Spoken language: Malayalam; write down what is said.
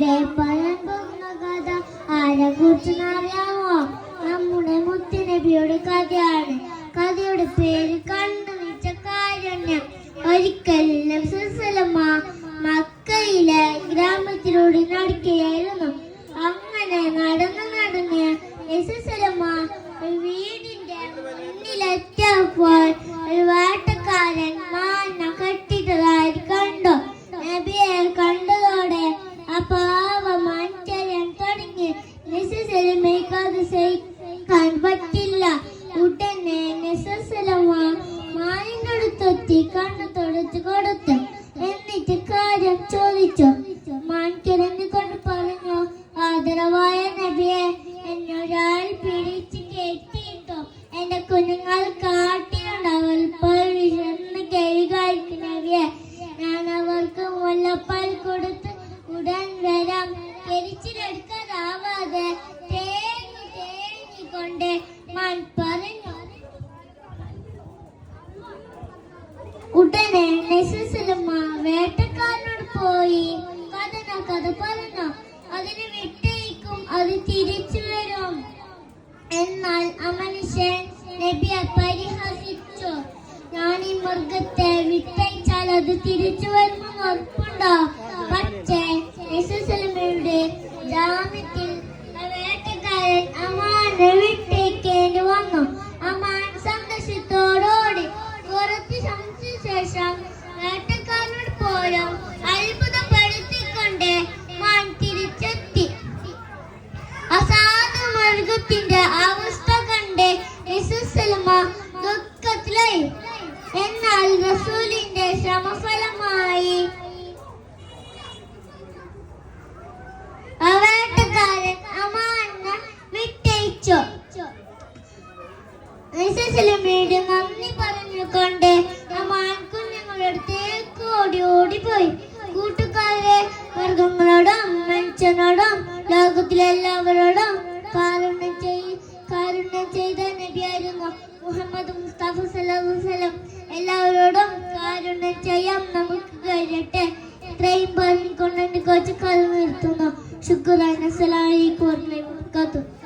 പറയാൻ പോകുന്ന കഥ ആരെ കുറിച്ച് അറിയാമോ നമ്മുടെ മുത്തുനബിയുടെ കഥയാണ്. കഥയുടെ പേര് കണ്ണു വെച്ച കാരുണ്യം. ഒരിക്കൽ നബിസലമ മക്കയിലെ ഗ്രാമത്തിലൂടെ നടക്കുകയായിരുന്നു. അങ്ങനെ നടന്ന് നടന്ന് നബിസലമ വീടിന്റെ മുന്നിലെത്തിയപ്പോൾ ഒരു വേട്ടക്കാരൻ മാനിനടുത്തെത്തി കണ്ണു തുടച്ചു കൊടുത്തു എന്നിട്ട് കാര്യം ചോദിച്ചു. മാൻ കിടന്നുകൊണ്ട് പറഞ്ഞു ആദരവായ നബിയെ എന്നൊരാൾ പിടിച്ച് കെട്ടിയിട്ടു. എന്റെ കുഞ്ഞുങ്ങൾ കാട്ടിലുണ്ടാവൽ വിശന്ന് കഴുകായിരിക്കും നബിയെ. ഞാൻ അവർക്ക് മുല്ലപ്പാൽ കൊടുത്ത് ഉടൻ വരാം. കരിച്ചിലെടുക്കാതാവാതെ ഉടനെ നെസസലമ്മ വേട്ടക്കാരനോട് പോയി കഥന കഥ പറഞ്ഞു അതിന് വിട്ടേക്കും അത് തിരിച്ചു വരും. എന്നാൽ ആ മനുഷ്യൻ നബിയെ പരിഹസിച്ചു. ഞാൻ ഈ മൃഗത്തെ വിട്ടയച്ചാൽ അത് തിരിച്ചു വരുമെന്ന് ഉറപ്പുണ്ടോ. അസാധു അവസ്ഥ കണ്ട് യെസൂസലമ ദുഃഖത്തിലായി. എന്നാൽ റസൂലിന്റെ ശ്രമഫലമായി ആ അമാന വിട്ടയച്ചു. യെസൂസലമയോട് നന്ദി പറഞ്ഞുകൊണ്ട് അമാൻ കുഞ്ഞുങ്ങളുടെ അടുത്തേക്ക് ഓടി ഓടിപ്പോയി. കൂട്ടുകാരെ മൃഗങ്ങളോടും മനുഷ്യനോടും ലോകത്തിലെ എല്ലാവരോടും കാരുണ്യം ചെയ് കാരുണ്യം ചെയ്ത നബിയായിരുന്നു മുഹമ്മദ് മുസ്തഫ വസല്ലം. എല്ലാവരോടും കാരുണ്യം ചെയ്യാൻ നമുക്ക് കഴിയട്ടെ. ഇത്രയും പറഞ്ഞുകൊണ്ട് എന്റെ കുറച്ച് കാലം നിർത്തുന്നു. ശുക്രാൻ അസ്സലാമു അലൈക്കും വറഹ്മത്തുള്ളാഹി വബറകാതുഹു.